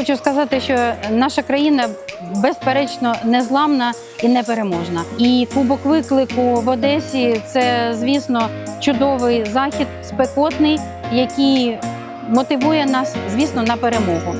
Хочу сказати, що наша країна безперечно незламна і непереможна. І кубок виклику в Одесі це, звісно, чудовий захід, спекотний, який мотивує нас, звісно, на перемогу.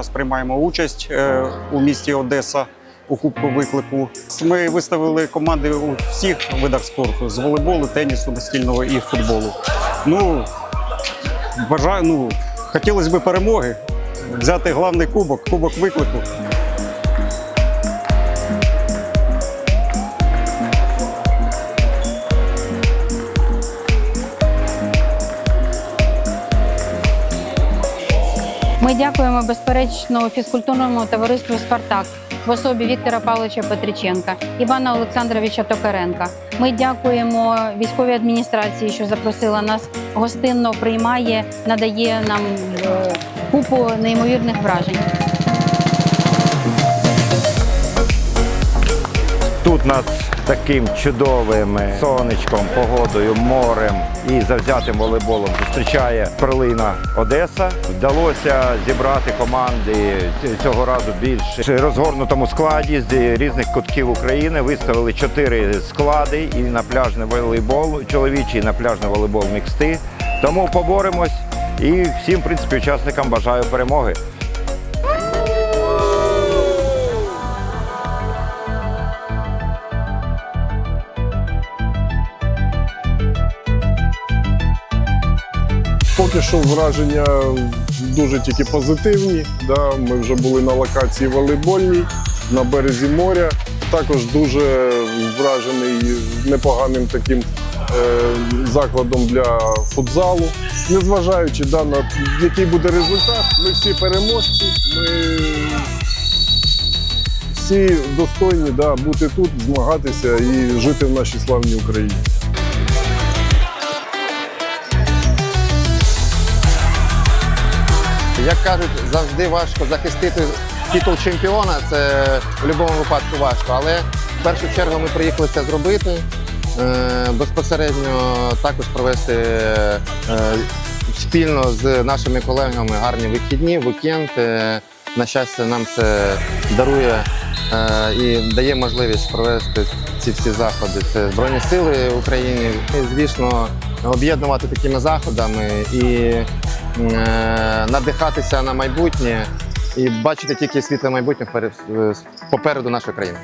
Раз приймаємо участь е, у місті Одеса у Кубку виклику. Ми виставили команди у всіх видах спорту: з волейболу, тенісу, настільного і футболу. Ну, бажаю, ну, хотілося б перемоги, взяти головний кубок, кубок виклику. Ми дякуємо безперечно фізкультурному товариству Спартак в особі Віктора Павловича Петриченка, Івана Олександровича Токаренка. Ми дякуємо військовій адміністрації, що запросила нас гостинно приймає, надає нам е, купу неймовірних вражень. Тут нас таким чудовим е, сонечком, погодою, морем і завзятим волейболом зустрічає Перлина Одеса. Вдалося зібрати команди цього разу більш розгорнутому складі з різних кутків України. Виставили чотири склади і на пляжний волейбол чоловічий, і на пляжний волейбол міксти. Тому поборемось і всім, в принципі, учасникам бажаю перемоги. Що враження дуже тільки позитивні. Да. Ми вже були на локації волейбольній на березі моря. Також дуже вражений непоганим таким е, закладом для футзалу. Незважаючи да, на який буде результат, ми всі переможці. Ми всі достойні да, бути тут, змагатися і жити в нашій славній Україні. Як кажуть, завжди важко захистити титул чемпіона. Це в будь-якому випадку важко. Але в першу чергу ми приїхали це зробити. Е, Безпосередньо також провести е, спільно з нашими колегами гарні вихідні, вікенд. Е, На щастя, нам це дарує і дає можливість провести ці всі заходи. Це Збройні Сили України. І, звісно, об'єднувати такими заходами і надихатися на майбутнє і бачити тільки світле майбутнє вперед- попереду нашої країни.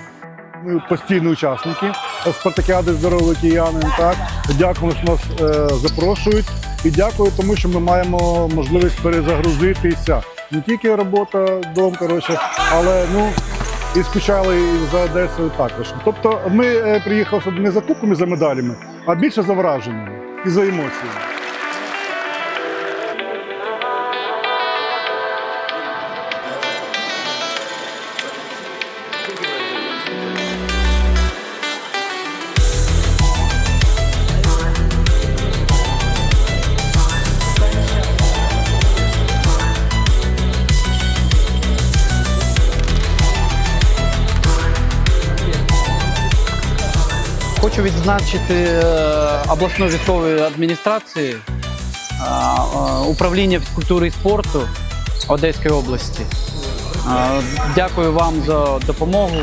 Ми постійні учасники спартакіади здоровий киянин. Так дякуємо, що нас е, запрошують, і дякую, тому що ми маємо можливість перезагрузитися. Не тільки робота, дом, коротше, але ну і скучали і за Одесою також. Тобто, ми е, приїхали не за кубками, за медалями, а більше за враженнями і за емоціями. Хочу відзначити е, обласну військової адміністрації, е, е, управління фізкультури і спорту Одеської області. Дякую вам за допомогу,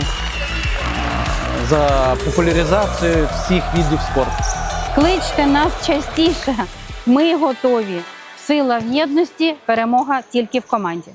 за популяризацію всіх видів спорту. Кличте нас частіше. Ми готові. Сила в єдності, перемога тільки в команді.